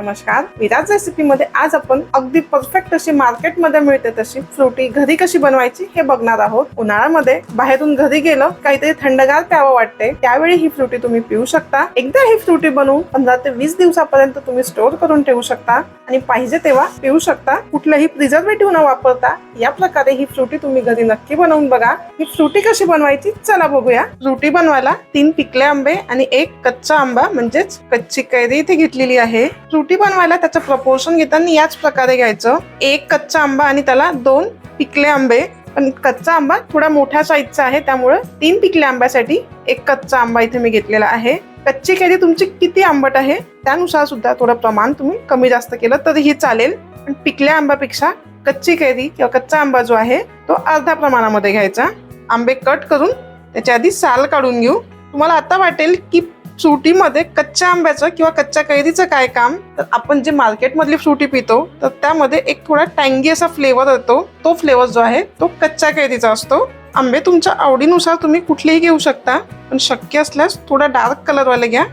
नमस्कार. विराज रेसिपीमध्ये आज आपण अगदी परफेक्ट अशी मार्केटमध्ये मिळते तशी फ्रुटी घरी कशी बनवायची हे बघणार आहोत. उन्हाळ्यामध्ये बाहेरून घरी गेलं काहीतरी थंडगार प्यावं वाटते. त्यावेळी ही फ्रुटी तुम्ही पिऊ शकता. एकदा ही फ्रुटी बनवून पंधरा ते वीस दिवसापर्यंत तुम्ही स्टोअर करून ठेवू शकता. आणि पाहिजे तेव्हा पिऊ शकता. कुठलंही प्रिझर्वेटिव्ह न वापरता या प्रकारे ही फ्रुटी तुम्ही घरी नक्की बनवून बघा. ही फ्रुटी कशी बनवायची चला बघूया. फ्रुटी बनवायला तीन पिकले आंबे आणि एक कच्चा आंबा म्हणजेच कच्ची कैरी इथे घेतलेली आहे. फ्रुटी बनवायला त्याचं प्रपोर्शन घेताना याच प्रकारे घ्यायचं. एक कच्चा आंबा आणि त्याला दोन पिकले आंबे. पण कच्चा आंबा थोडा मोठ्या साईजचा आहे त्यामुळे तीन पिकल्या आंब्यासाठी एक कच्चा आंबा इथे मी घेतलेला आहे. कच्ची कैरी तुमची किती आंबट आहे त्यानुसार सुद्धा थोडं प्रमाण तुम्ही कमी जास्त केलं तरीही चालेल. पण पिकल्या आंब्यापेक्षा कच्ची कैरी किंवा कच्चा आंबा जो आहे तो अर्ध्या प्रमाणामध्ये घ्यायचा. आंबे कट करून त्याच्या आधी साल काढून घेऊ. तुम्हाला आता वाटेल की फ्रुटीमध्ये कच्च्या आंब्याचं किंवा कच्च्या कैरीचं काय काम तर आपण जे मार्केटमधली फ्रुटी पितो तर त्यामध्ये एक थोडा टँगी असा फ्लेवर येतो. तो फ्लेवर जो आहे तो कच्च्या कैरीचा असतो. आंबे तुमच्या आवडीनुसार तुम्ही कुठलेही घेऊ शकता पण शक्य असल्यास थोडा डार्क कलरवाले घ्या.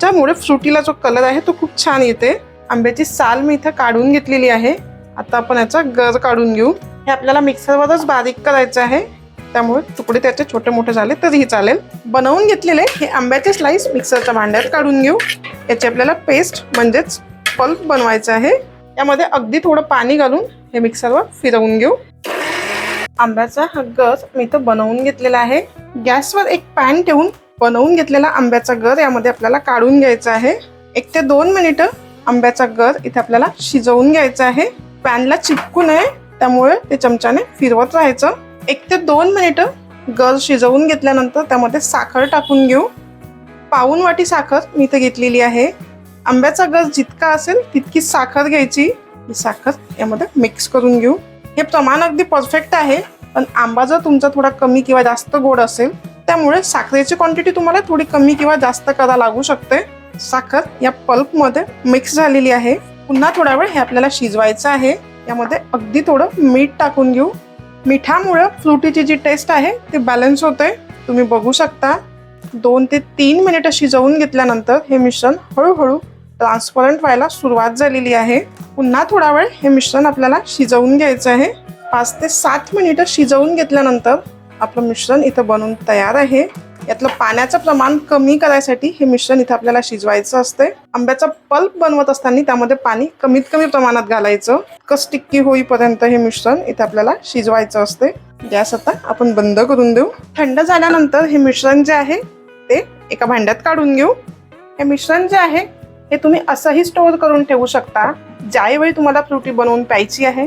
ज्यामुळे फ्रुटीला जो कलर आहे तो खूप छान येते. आंब्याची साल मी इथं काढून घेतलेली आहे. आता आपण याचा गर काढून घेऊ. हे आपल्याला मिक्सरवरच बारीक करायचं आहे. त्यामुळे तुकडे त्याचे छोटे मोठे झाले तरीही चालेल. बनवून घेतलेले हे आंब्याचे स्लाइस मिक्सरच्या भांड्यात काढून घेऊ. याची आपल्याला पेस्ट म्हणजेच पल्प बनवायचं आहे. यामध्ये अगदी थोडं पाणी घालून हे मिक्सरवर फिरवून घेऊ. आंब्याचा हा गर मी इथं बनवून घेतलेला आहे. गॅसवर एक पॅन ठेवून बनवून घेतलेला आंब्याचा गर यामध्ये आपल्याला काढून घ्यायचा आहे. एक ते दोन मिनिटं आंब्याचा गर इथे आपल्याला शिजवून घ्यायचा आहे. पॅनला चिपकू नये त्यामुळे ते चमच्याने फिरवत राहायचं. एक ते दोन मिनिटं गर शिजवून घेतल्यानंतर त्यामध्ये साखर टाकून घेऊ. पाऊन वाटी साखर मी इथे घेतलेली आहे. आंब्याचा गर जितका असेल तितकी साखर घ्यायची. ही साखर यामध्ये मिक्स करून घेऊ. हे प्रमाण अगदी परफेक्ट आहे पण आंबा जर तुमचा थोडा कमी किंवा जास्त गोड असेल त्यामुळे साखरेची क्वांटिटी तुम्हाला थोडी कमी किंवा जास्त करा लागू शकते. साखर या पल्पमध्ये मिक्स झालेली आहे. पुन्हा थोडा वेळ हे आपल्याला शिजवायचं आहे. यामध्ये अगदी थोडं मीठ टाकून घेऊ. मिठामुळं फ्रुटीची जी टेस्ट आहे ती बॅलन्स होते तुम्ही बघू शकता दोन ते तीन मिनिटं शिजवून घेतल्यानंतर हे मिश्रण हळूहळू ट्रान्सपरंट व्हायला सुरुवात झालेली आहे. पुन्हा थोडा वेळ हे मिश्रण आपल्याला शिजवून घ्यायचं आहे. पाच ते सात मिनिटं शिजवून घेतल्यानंतर आपलं मिश्रण इथं बनवून तयार आहे. यातलं पाण्याचं प्रमाण कमी करायसाठी हे मिश्रण इथं आपल्याला शिजवायचं असते आंब्याचा पल्प बनवत असताना त्यामध्ये पाणी कमीत कमी प्रमाणात घालायचं. कस टिक्की होईपर्यंत हे मिश्रण इथे आपल्याला शिजवायचं असते गॅस आता आपण बंद करून देऊ. थंड झाल्यानंतर हे मिश्रण जे आहे ते एका भांड्यात काढून घेऊ. हे मिश्रण जे आहे हे तुम्ही असंही स्टोअर करून ठेवू शकता. ज्यावेळी तुम्हाला फ्रुटी बनवून प्यायची आहे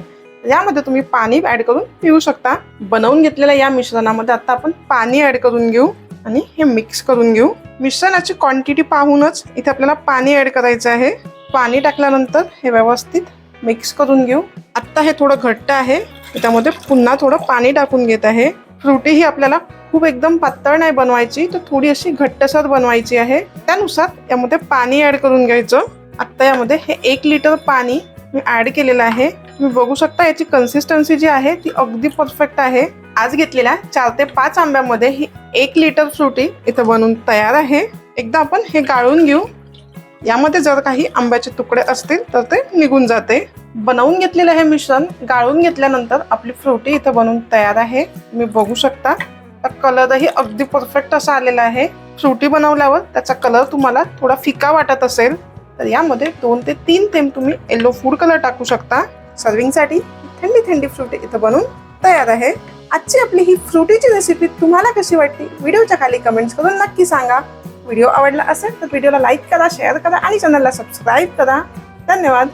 यामध्ये तुम्ही पाणी ऍड करून पिऊ शकता. बनवून घेतलेल्या या मिश्रणामध्ये आता आपण पाणी ऍड करून घेऊ. आणि हे मिक्स करून घेऊ. मिश्रणाची क्वांटिटी पाहूनच इथे आपल्याला पाणी ॲड करायचं आहे. पाणी टाकल्यानंतर हे व्यवस्थित मिक्स करून घेऊ. आत्ता हे थोडं घट्ट आहे. त्यामध्ये पुन्हा थोडं पाणी टाकून घेत आहे. फ्रुटी ही आपल्याला खूप एकदम पातळ नाही बनवायची तर थोडी अशी घट्टसर बनवायची आहे. त्यानुसार यामध्ये पाणी ॲड करून घ्यायचं. आत्ता यामध्ये हे एक लिटर पाणी मी ॲड केलेलं आहे. तुम्ही बघू शकता याची कन्सिस्टन्सी जी आहे ती अगदी परफेक्ट आहे. आज घेतलेल्या चार ते पाच आंब्यामध्ये ही एक लिटर फ्रुटी इथं बनवून तयार आहे. एकदा आपण हे गाळून घेऊ. यामध्ये जर काही आंब्याचे तुकडे असतील तर ते निघून जाते. बनवून घेतलेलं हे मिश्रण गाळून घेतल्यानंतर आपली फ्रुटी इथं बनवून तयार आहे. तुम्ही बघू शकता. तर कलरही अगदी परफेक्ट असा आलेला आहे. फ्रुटी बनवल्यावर त्याचा कलर तुम्हाला थोडा फिका वाटत असेल तर यामध्ये दोन ते तीन थेंब तुम्ही येलो फूड कलर टाकू शकता. सर्विंगसाठी थंडी थंडी फ्रुटी इथं बनवून तयार आहे. आजची आपली ही फ्रुटीची रेसिपी तुम्हाला कशी वाटली? व्हिडिओच्या खाली कमेंट्स करून नक्की सांगा. व्हिडिओ आवडला असेल तर व्हिडिओला लाईक करा शेअर करा आणि चॅनलला सबस्क्राईब करा. धन्यवाद.